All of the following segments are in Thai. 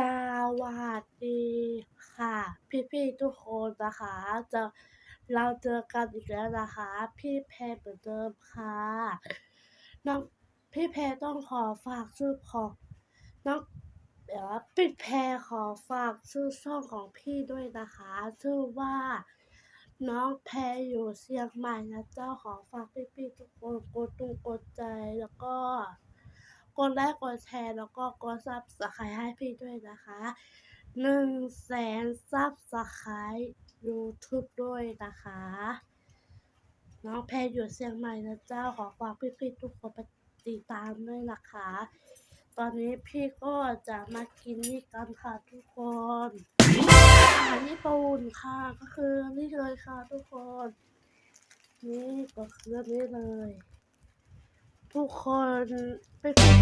สวัสดีค่ะ พี่ๆทุกคนนะคะจะเราเจอกันอีกแล้วนะคะ พี่แพรเหมือนเดิมค่ะน้องพี่แพรต้องขอฝากชื่อของน้องเดี๋ยวพี่แพรขอฝากชื่อช่องของพี่ด้วยนะคะ ชื่อว่า น้องแพรอยู่เชียงใหม่นะเจ้าขอฝากพี่ๆทุกคนกดตุงกดใจแล้วก็ กดไลค์กดแชร์แล้วก็กดซับสไครต์ให้พี่ด้วยนะคะหนึ่งแสนซับสไครต์ยูทูบด้วยนะคะ น้องแพรอยู่เชียงใหม่นะเจ้าขอฝากพี่ๆทุกคนไปติดตามด้วยนะคะ ตอนนี้พี่ก็จะมากินนี่กันค่ะทุกคนอาหารญี่ปุ่นค่ะก็คือนี่เลยค่ะทุกคน นี่ก็คือนี่เลย ทุกคนไปฝึก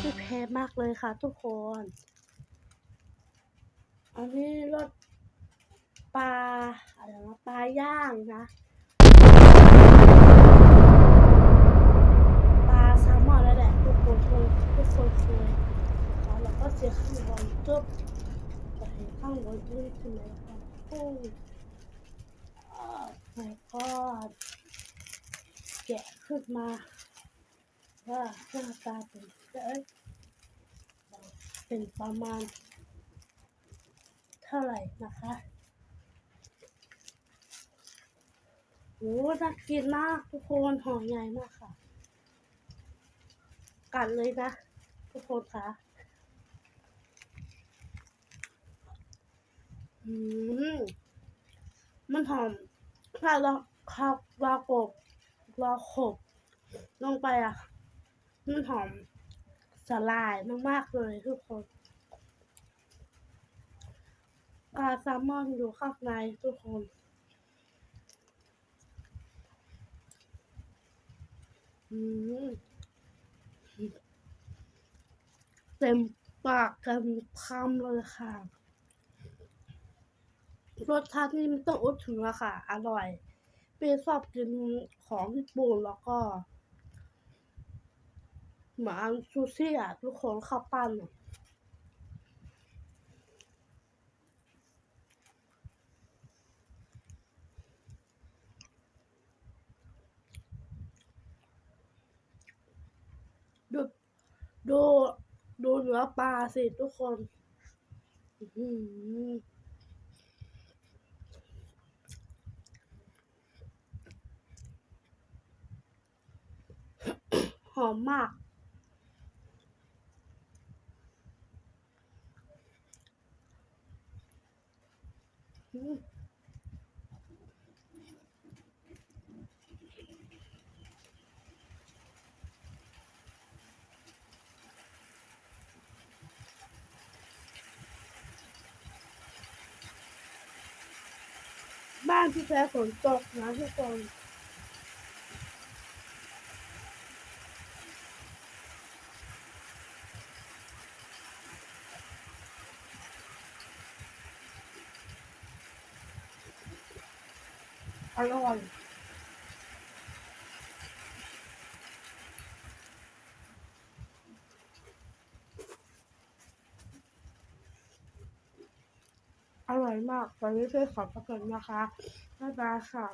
ที่แพ้มากเลยค่ะ ทุกคน อันนี้รสปลาอะไรนะปลาย่างนะปลาแซลมอนแล้วแหละทุกคนเคยทุกคนเคยแล้วก็เสียข้างบนจุ๊บจะเห็นข้างบนด้วยใช่ไหม คะโอ้ย my god แกะขึ้นมาว่าหน้าตาเป็นเเป็นประมาณ เท่าไหร่นะคะโอ้น่ากินมากทุกคนห่อใหญ่มากค่ะ กัดเลยนะ ทุกคนคะอืม มันหอมถ้าเราขับเรากบเราขบลงไปอะ มันหอมสลายมากๆเลยทุกคนปลาแซลมอนอยู่ข้างในทุกคนเต็มปากเต็มคำเลยค่ะ รสชาตินี่ไม่ต้องอุดถึงอะค่ะ อร่อยเปชอบกินของญี่ปุ่นแล้วก็เหมือนซูชิอะทุกคนข้าวปั้นดูดูดูเนื้อปลาสิทุกคน อื อมมาก อืมบ้านพี่แพ้ฝนตกนะทุกคน อร่อยอร่อยมาก ตอนนี้ช่วยขอบพระคุณนะคะ บ๊ายบายค่ะ